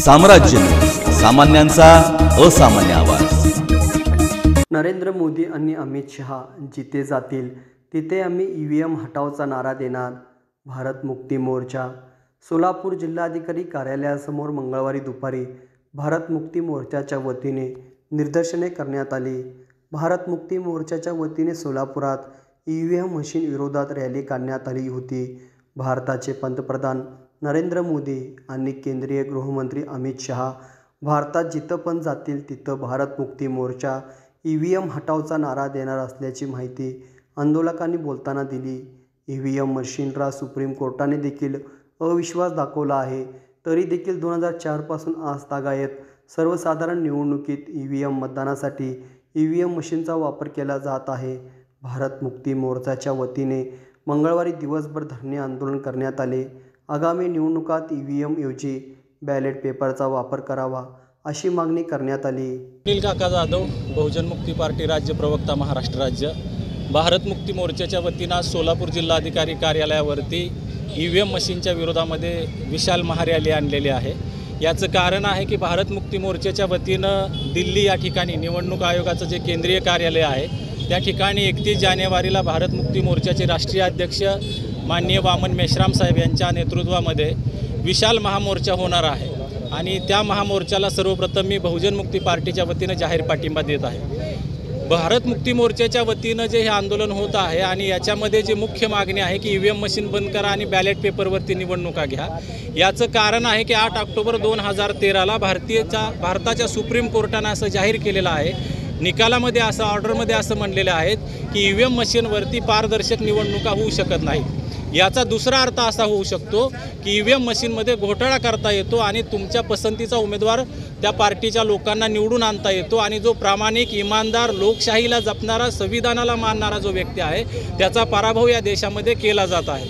साम्राज्य. सामान्यांचा असामान्य आवाज. नरेंद्र मोदी आणि अमित शहा जिथे जातील तिथे आम्ही ई व्ही एम हटावचा नारा देणार. भारत मुक्ती मोर्चा. सोलापूर जिल्हाधिकारी कार्यालयासमोर मंगळवारी दुपारी भारत मुक्ती मोर्चाच्या वतीने निदर्शने करण्यात आली. भारत मुक्ती मोर्चाच्या वतीने सोलापुरात ई व्ही एम मशीन विरोधात रॅली काढण्यात आली होती. भारताचे पंतप्रधान नरेंद्र मोदी आणि केंद्रीय गृहमंत्री अमित शहा भारतात जिथं पण जातील तिथं Bharat Mukti Morcha E V M हटावचा नारा देणार असल्याची माहिती आंदोलकांनी बोलताना दिली. ई व्ही एम मशीनला सुप्रीम कोर्टाने देखील अविश्वास दाखवला आहे. तरी देखील दोन हजार चारपासून आज तागायत सर्वसाधारण निवडणुकीत ई व्ही एम मतदानासाठी ई व्ही एम मशीनचा वापर केला जात आहे. भारत मुक्ती मोर्चाच्या वतीने मंगळवारी दिवसभर धरणे आंदोलन करण्यात आले. आगामी निवडणुकात ई व्ही एमऐवजी बॅलेट पेपरचा वापर करावा अशी मागणी करण्यात आली. अनिल काका जाधव बहुजन मुक्ती पार्टी राज्य प्रवक्ता महाराष्ट्र राज्य. भारत मुक्ती मोर्चाच्या वतीनं आज सोलापूर जिल्हाधिकारी कार्यालयावरती ई व्ही एम मशीनच्या विरोधामध्ये विशाल महारॅली आणलेली आहे. याचं कारण आहे की भारत मुक्ती मोर्चाच्या वतीनं दिल्ली या ठिकाणी निवडणूक आयोगाचं जे केंद्रीय कार्यालय आहे त्या ठिकाणी एकतीस जानेवारीला भारत मुक्ती मोर्चाचे राष्ट्रीय अध्यक्ष माननीय वामन मेश्राम साहेब यांच्या नेतृत्वामध्ये विशाल महामोर्चा होणार आहे. आणि त्या महामोर्चाला सर्वप्रथम मी बहुजन मुक्ती पार्टीच्या वतीनं जाहीर पाठिंबा देत आहे. भारत मुक्ती मोर्चाच्या वतीनं जे हे आंदोलन होत आहे आणि याच्यामध्ये जे मुख्य मागणी आहे की ई व्ही एम मशीन बंद करा आणि बॅलेट पेपरवरती निवडणुका घ्या. याचं कारण आहे की आठ ऑक्टोबर दोन हजार तेराला भारतीयच्या भारताच्या सुप्रीम कोर्टानं असं जाहीर केलेलं आहे निकालामध्ये असं ऑर्डरमध्ये असं म्हणलेलं आहेत की ई व्ही एम मशीनवरती पारदर्शक निवडणुका होऊ शकत नाहीत. याचा दुसरा अर्थ असा होऊ शकतो की ई व्ही एम मशीनमध्ये घोटाळा करता येतो आणि तुमच्या पसंतीचा उमेदवार त्या पार्टीच्या लोकांना निवडून आणता येतो आणि जो प्रामाणिक इमानदार लोकशाहीला जपणारा संविधानाला मानणारा जो व्यक्ती आहे त्याचा पराभव या देशामध्ये केला जात आहे.